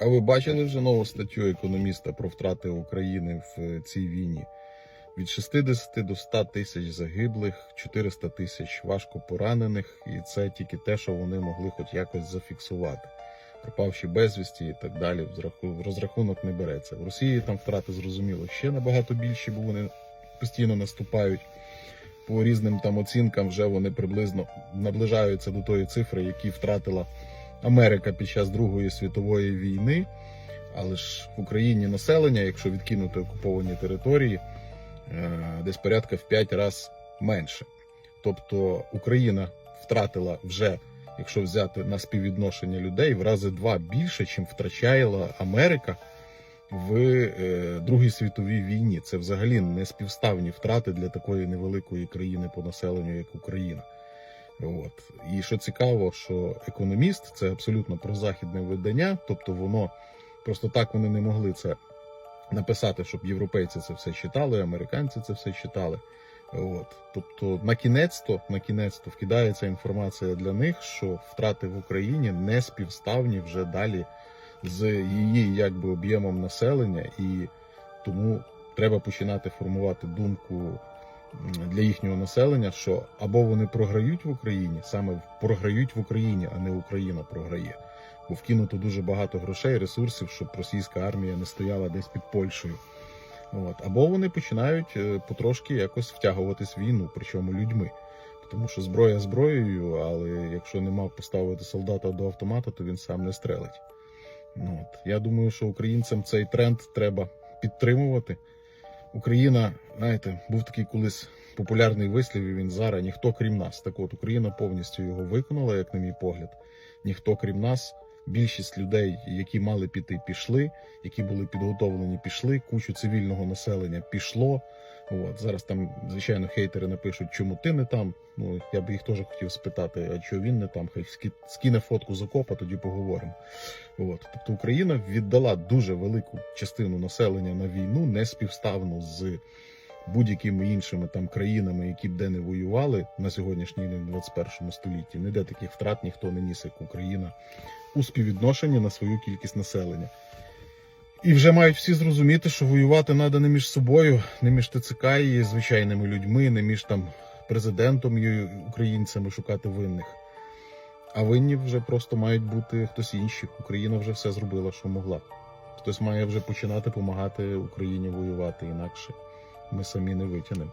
А ви бачили вже нову статтю економіста про втрати України в е, цій війні? Від 60 до 100 тисяч загиблих, 400 тисяч важко поранених, і це тільки те, що вони могли хоч якось зафіксувати. Пропавші безвісті і так далі, в розрахунок не береться. В Росії там втрати зрозуміло ще набагато більші, бо вони постійно наступають. По різним там оцінкам вже вони приблизно наближаються до тої цифри, які втратила Америка під час Другої світової війни. Але ж в Україні населення, якщо відкинути окуповані території, е, десь порядка в 5 разів менше. Тобто Україна втратила вже, якщо взяти на співвідношення людей, в рази два більше, чим втрачала Америка в е, Другій світовій війні. Це взагалі не співставні втрати для такої невеликої країни по населенню, як Україна. От. І що цікаво, що економіст це абсолютно прозахідне видання, тобто воно просто так вони не могли це написати, щоб європейці це все читали, американці це все читали. От. Тобто, на кінець-то, на кінець-то вкидається інформація для них, що втрати в Україні не співставні вже далі з її якби об'ємом населення, і тому треба починати формувати думку для їхнього населення, що або вони програють в Україні, саме програють в Україні, а не Україна програє. Бо вкинуто дуже багато грошей, ресурсів, щоб російська армія не стояла десь під Польщею. От. Або вони починають е, потрошки якось втягуватись в війну, причому людьми. Тому що зброя зброєю, але якщо нема поставити солдата до автомата, то він сам не стрелить. Ну, от. Я думаю, що українцям цей тренд треба підтримувати. Україна, знаєте, був такий колись популярний вислів, і він зараз ніхто крім нас. Так от Україна повністю його виконала, як на мій погляд. Ніхто крім нас. Більшість людей, які мали піти, пішли, які були підготовлені, пішли. Кучу цивільного населення пішло. От зараз там, звичайно, хейтери напишуть, чому ти не там. Ну я б їх теж хотів спитати, а чого він не там? Хай ски- скине фотку з окопа, тоді поговоримо. От тобто Україна віддала дуже велику частину населення на війну, не співставну з будь-якими іншими там країнами, які б де не воювали на сьогоднішній день, в 21 столітті. Ніде таких втрат ніхто не ніс, як Україна у співвідношенні на свою кількість населення. І вже мають всі зрозуміти, що воювати треба не між собою, не між ТЦК і звичайними людьми, не між там президентом і українцями шукати винних. А винні вже просто мають бути хтось інший. Україна вже все зробила, що могла. Хтось має вже починати допомагати Україні воювати, інакше ми самі не витягнемо.